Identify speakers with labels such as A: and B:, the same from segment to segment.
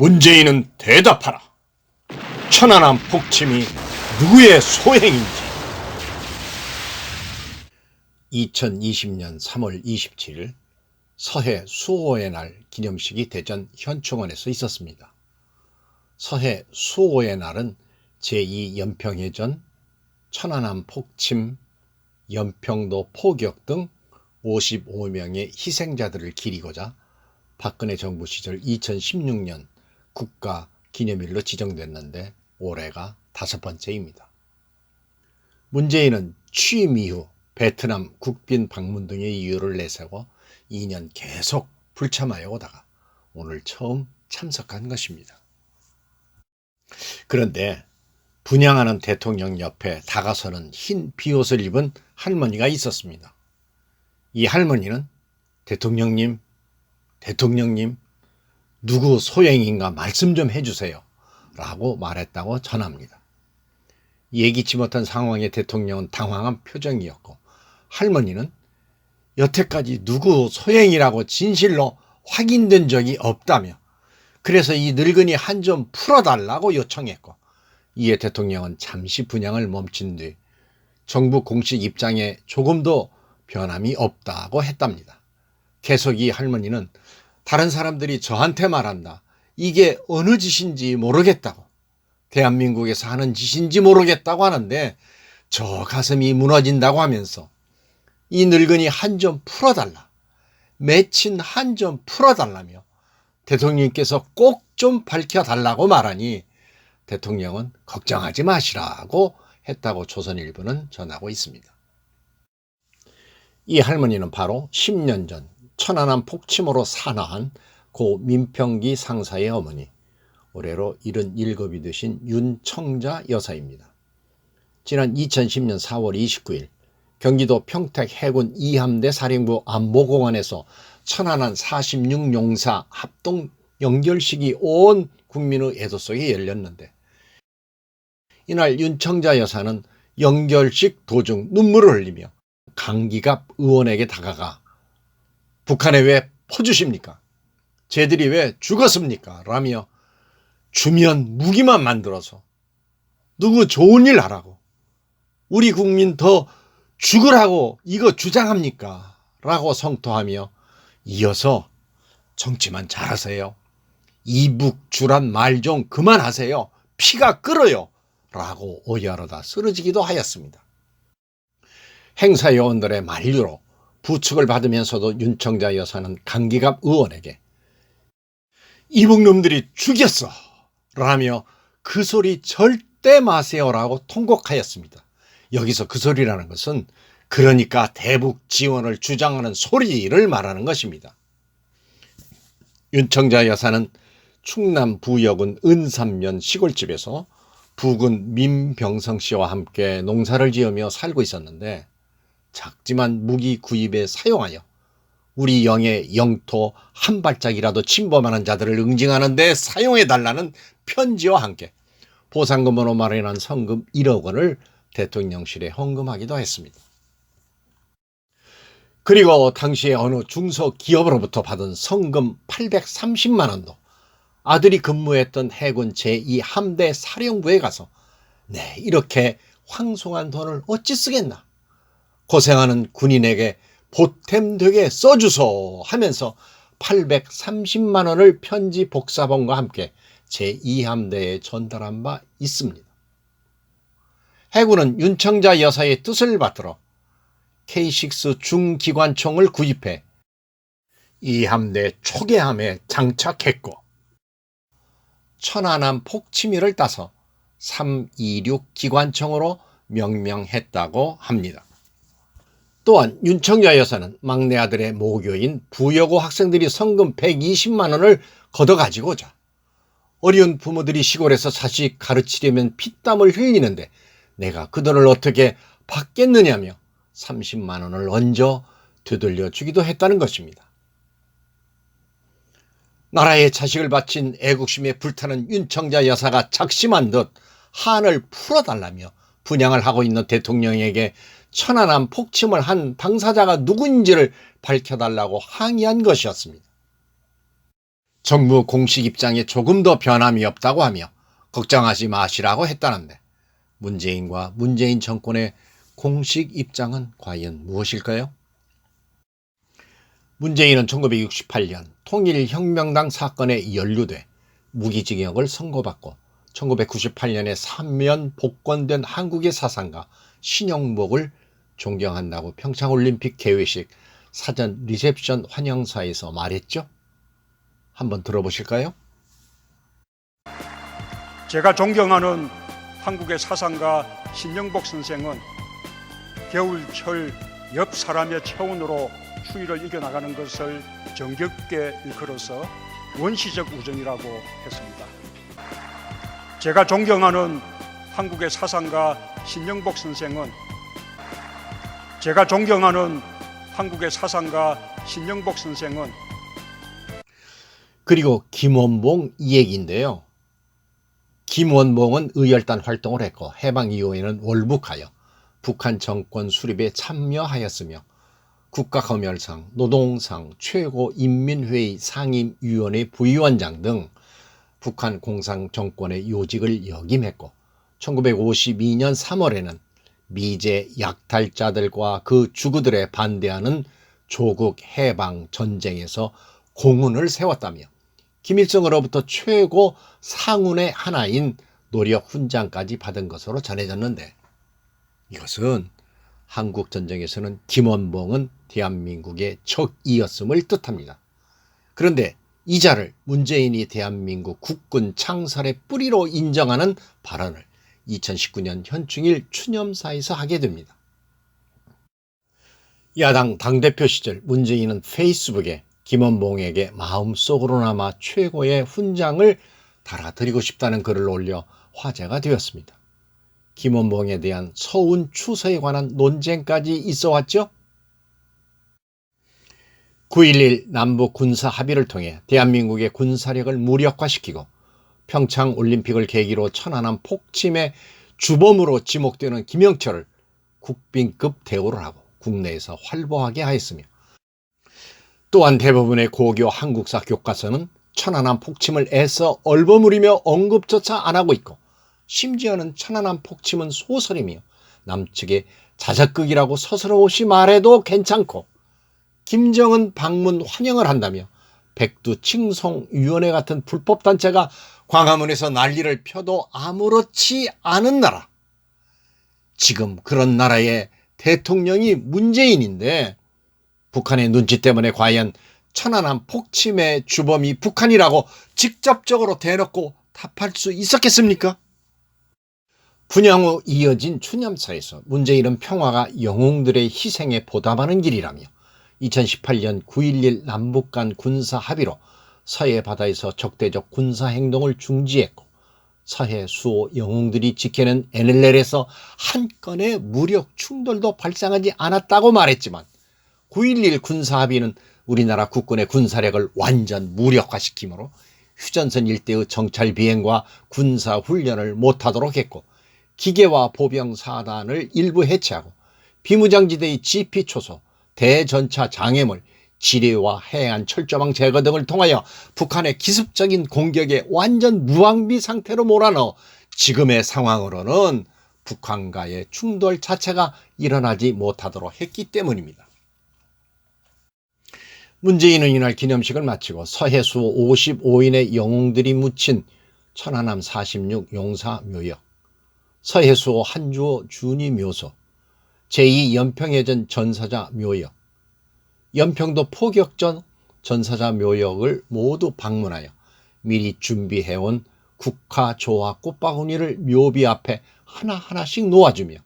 A: 문재인은 대답하라. 천안함 폭침이 누구의 소행인지. 2020년 3월 27일 서해 수호의 날 기념식이 대전 현충원에서 있었습니다. 서해 수호의 날은 제2연평해전, 천안함 폭침, 연평도 포격 등 55명의 희생자들을 기리고자 박근혜 정부 시절 2016년 국가 기념일로 지정됐는데 올해가 다섯 번째입니다. 문재인은 취임 이후 베트남 국빈 방문 등의 이유를 내세워 2년 계속 불참하여 오다가 오늘 처음 참석한 것입니다. 그런데 분양하는 대통령 옆에 다가서는 흰 비옷을 입은 할머니가 있었습니다. 이 할머니는 대통령님, 대통령님, 누구 소행인가 말씀 좀 해주세요. 라고 말했다고 전합니다. 예기치 못한 상황에 대통령은 당황한 표정이었고 할머니는 여태까지 누구 소행이라고 진실로 확인된 적이 없다며 그래서 이 늙은이 한 점 풀어달라고 요청했고 이에 대통령은 잠시 분양을 멈춘 뒤 정부 공식 입장에 조금도 변함이 없다고 했답니다. 계속 이 할머니는 다른 사람들이 저한테 말한다. 이게 어느 짓인지 모르겠다고. 대한민국에서 하는 짓인지 모르겠다고 하는데 저 가슴이 무너진다고 하면서 이 늙은이 한 점 풀어달라. 맺힌 한 점 풀어달라며 대통령께서 꼭 좀 밝혀달라고 말하니 대통령은 걱정하지 마시라고 했다고 조선일보는 전하고 있습니다. 이 할머니는 바로 10년 전 천안함 폭침으로 사망한 고 민평기 상사의 어머니, 올해로 77이 되신 윤청자 여사입니다. 지난 2010년 4월 29일 경기도 평택 해군 2함대 사령부 안보공원에서 천안함 46용사 합동 연결식이 온 국민의 애도 속에 열렸는데 이날 윤청자 여사는 연결식 도중 눈물을 흘리며 강기갑 의원에게 다가가 북한에 왜 퍼주십니까? 쟤들이 왜 죽었습니까? 라며 주면 무기만 만들어서 누구 좋은 일 하라고 우리 국민 더 죽으라고 이거 주장합니까? 라고 성토하며 이어서 정치만 잘하세요. 이북주란 말 좀 그만하세요. 피가 끓어요. 라고 오열하다 쓰러지기도 하였습니다. 행사 요원들의 만류로 부축을 받으면서도 윤청자 여사는 강기갑 의원에게 이북놈들이 죽였어 라며 그 소리 절대 마세요라고 통곡하였습니다. 여기서 그 소리라는 것은 그러니까 대북 지원을 주장하는 소리를 말하는 것입니다. 윤청자 여사는 충남 부여군 은삼면 시골집에서 부군 민병성 씨와 함께 농사를 지으며 살고 있었는데 작지만 무기 구입에 사용하여 우리 영의 영토 한 발짝이라도 침범하는 자들을 응징하는 데 사용해 달라는 편지와 함께 보상금으로 마련한 성금 1억 원을 대통령실에 헌금하기도 했습니다. 그리고 당시에 어느 중소기업으로부터 받은 성금 830만 원도 아들이 근무했던 해군 제2함대 사령부에 가서 네 이렇게 황송한 돈을 어찌 쓰겠나 고생하는 군인에게 보탬되게 써주소 하면서 830만 원을 편지 복사본과 함께 제2함대에 전달한 바 있습니다. 해군은 윤청자 여사의 뜻을 받들어 K6 중기관총을 구입해 이 함대 초계함에 장착했고 천안함 폭치미를 따서 326 기관총으로 명명했다고 합니다. 또한 윤청자 여사는 막내 아들의 모교인 부여고 학생들이 성금 120만 원을 걷어가지고자 어려운 부모들이 시골에서 자식 가르치려면 피땀을 흘리는데 내가 그 돈을 어떻게 받겠느냐며 30만 원을 얹어 되돌려 주기도 했다는 것입니다. 나라의 자식을 바친 애국심에 불타는 윤청자 여사가 작심한 듯 한을 풀어달라며 분양을 하고 있는 대통령에게 천안함 폭침을 한 당사자가 누구인지를 밝혀달라고 항의한 것이었습니다. 정부 공식 입장에 조금 더 변함이 없다고 하며 걱정하지 마시라고 했다는데 문재인과 문재인 정권의 공식 입장은 과연 무엇일까요? 문재인은 1968년 통일혁명당 사건에 연루돼 무기징역을 선고받고 1998년에 사면 복권된 한국의 사상가 신영복을 존경한다고 평창올림픽 개회식 사전 리셉션 환영사에서 말했죠. 한번 들어보실까요?
B: 제가 존경하는 한국의 사상가 신영복 선생은 겨울철 옆 사람의 체온으로 추위를 이겨나가는 것을 정겹게 일컬어서 원시적 우정이라고 했습니다. 제가 존경하는 한국의 사상가 신영복 선생은 제가 존경하는 한국의 사상가 신영복 선생은
A: 그리고 김원봉 이 얘기인데요. 김원봉은 의열단 활동을 했고 해방 이후에는 월북하여 북한 정권 수립에 참여하였으며 국가검열상, 노동상, 최고인민회의 상임위원회 부위원장 등 북한 공산 정권의 요직을 역임했고 1952년 3월에는 미제 약탈자들과 그 주구들에 반대하는 조국 해방 전쟁에서 공훈을 세웠다며 김일성으로부터 최고 상운의 하나인 노력 훈장까지 받은 것으로 전해졌는데 이것은 한국 전쟁에서는 김원봉은 대한민국의 적이었음을 뜻합니다. 그런데 이 자를 문재인이 대한민국 국군 창설의 뿌리로 인정하는 발언을 2019년 현충일 추념사에서 하게 됩니다. 야당 당대표 시절 문재인은 페이스북에 김원봉에게 마음속으로나마 최고의 훈장을 달아드리고 싶다는 글을 올려 화제가 되었습니다. 김원봉에 대한 서운 추서에 관한 논쟁까지 있어 왔죠? 9.11 남북 군사 합의를 통해 대한민국의 군사력을 무력화시키고 평창 올림픽을 계기로 천안함 폭침의 주범으로 지목되는 김영철을 국빈급 대우를 하고 국내에서 활보하게 하였으며 또한 대부분의 고교 한국사 교과서는 천안함 폭침을 애써 얼버무리며 언급조차 안 하고 있고 심지어는 천안함 폭침은 소설이며 남측의 자작극이라고 서스럼없이 말해도 괜찮고 김정은 방문 환영을 한다며 백두 칭송 위원회 같은 불법 단체가 광화문에서 난리를 펴도 아무렇지 않은 나라. 지금 그런 나라의 대통령이 문재인인데 북한의 눈치 때문에 과연 천안함 폭침의 주범이 북한이라고 직접적으로 대놓고 답할 수 있었겠습니까? 분양 후 이어진 추념사에서 문재인은 평화가 영웅들의 희생에 보답하는 길이라며 2018년 9.11 남북 간 군사 합의로 서해 바다에서 적대적 군사 행동을 중지했고 서해 수호 영웅들이 지키는 NLL에서 한 건의 무력 충돌도 발생하지 않았다고 말했지만 9.11 군사 합의는 우리나라 국군의 군사력을 완전 무력화시키므로 휴전선 일대의 정찰 비행과 군사 훈련을 못하도록 했고 기계와 보병 사단을 일부 해체하고 비무장지대의 GP 초소, 대전차 장애물, 지뢰와 해안 철조망 제거 등을 통하여 북한의 기습적인 공격에 완전 무방비 상태로 몰아넣어 지금의 상황으로는 북한과의 충돌 자체가 일어나지 못하도록 했기 때문입니다. 문재인은 이날 기념식을 마치고 서해수 55인의 영웅들이 묻힌 천안함 46 용사 묘역, 서해수 한주호 준이 묘소, 제2연평해전 전사자 묘역, 연평도 포격전 전사자 묘역을 모두 방문하여 미리 준비해온 국화, 조화, 꽃바구니를 묘비 앞에 하나하나씩 놓아주며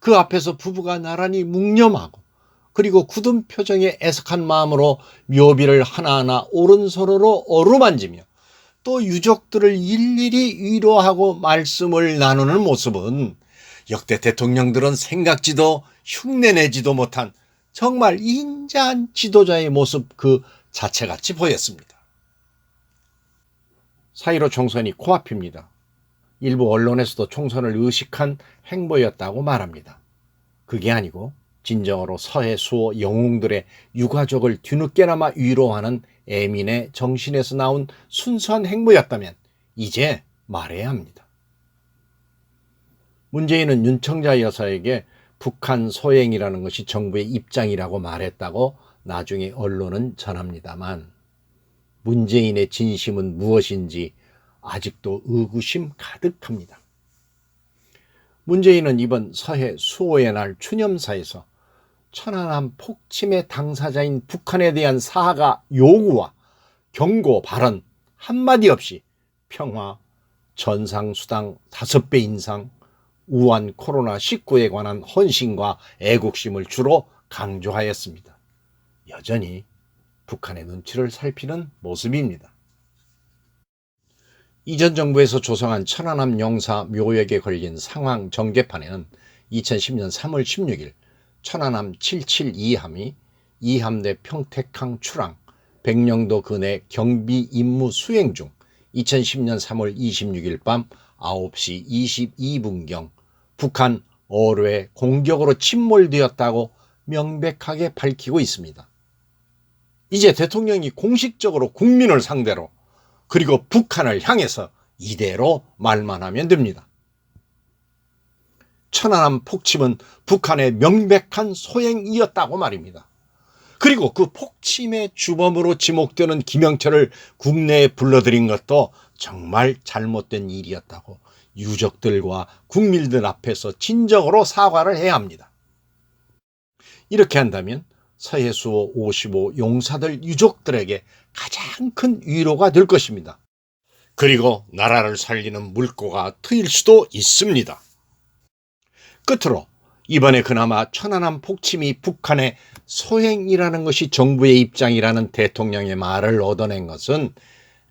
A: 그 앞에서 부부가 나란히 묵념하고 그리고 굳은 표정에 애석한 마음으로 묘비를 하나하나 오른손으로 어루만지며 또 유족들을 일일이 위로하고 말씀을 나누는 모습은 역대 대통령들은 생각지도 흉내내지도 못한 정말 인자한 지도자의 모습 그 자체같이 보였습니다. 사이로 총선이 코앞입니다. 일부 언론에서도 총선을 의식한 행보였다고 말합니다. 그게 아니고 진정으로 서해 수호 영웅들의 유가족을 뒤늦게나마 위로하는 애민의 정신에서 나온 순수한 행보였다면 이제 말해야 합니다. 문재인은 윤청자 여사에게 북한 소행이라는 것이 정부의 입장이라고 말했다고 나중에 언론은 전합니다만 문재인의 진심은 무엇인지 아직도 의구심 가득합니다. 문재인은 이번 서해 수호의 날 추념사에서 천안함 폭침의 당사자인 북한에 대한 사과 요구와 경고 발언 한마디 없이 평화, 전상수당 다섯 배 인상, 우한 코로나19에 관한 헌신과 애국심을 주로 강조하였습니다. 여전히 북한의 눈치를 살피는 모습입니다. 이전 정부에서 조성한 천안함 용사 묘역에 걸린 상황 전개판에는 2010년 3월 16일 천안함 772함이 이함대 평택항 출항 백령도 근해 경비 임무 수행 중 2010년 3월 26일 밤 9시 22분경 북한 어뢰 공격으로 침몰되었다고 명백하게 밝히고 있습니다. 이제 대통령이 공식적으로 국민을 상대로 그리고 북한을 향해서 이대로 말만 하면 됩니다. 천안함 폭침은 북한의 명백한 소행이었다고 말입니다. 그리고 그 폭침의 주범으로 지목되는 김영철을 국내에 불러들인 것도 정말 잘못된 일이었다고 유족들과 국민들 앞에서 진정으로 사과를 해야 합니다. 이렇게 한다면 서해수호 55 용사들 유족들에게 가장 큰 위로가 될 것입니다. 그리고 나라를 살리는 물꼬가 트일 수도 있습니다. 끝으로 이번에 그나마 천안함 폭침이 북한의 소행이라는 것이 정부의 입장이라는 대통령의 말을 얻어낸 것은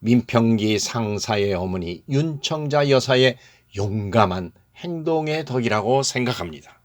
A: 민평기 상사의 어머니 윤청자 여사의 용감한 행동의 덕이라고 생각합니다.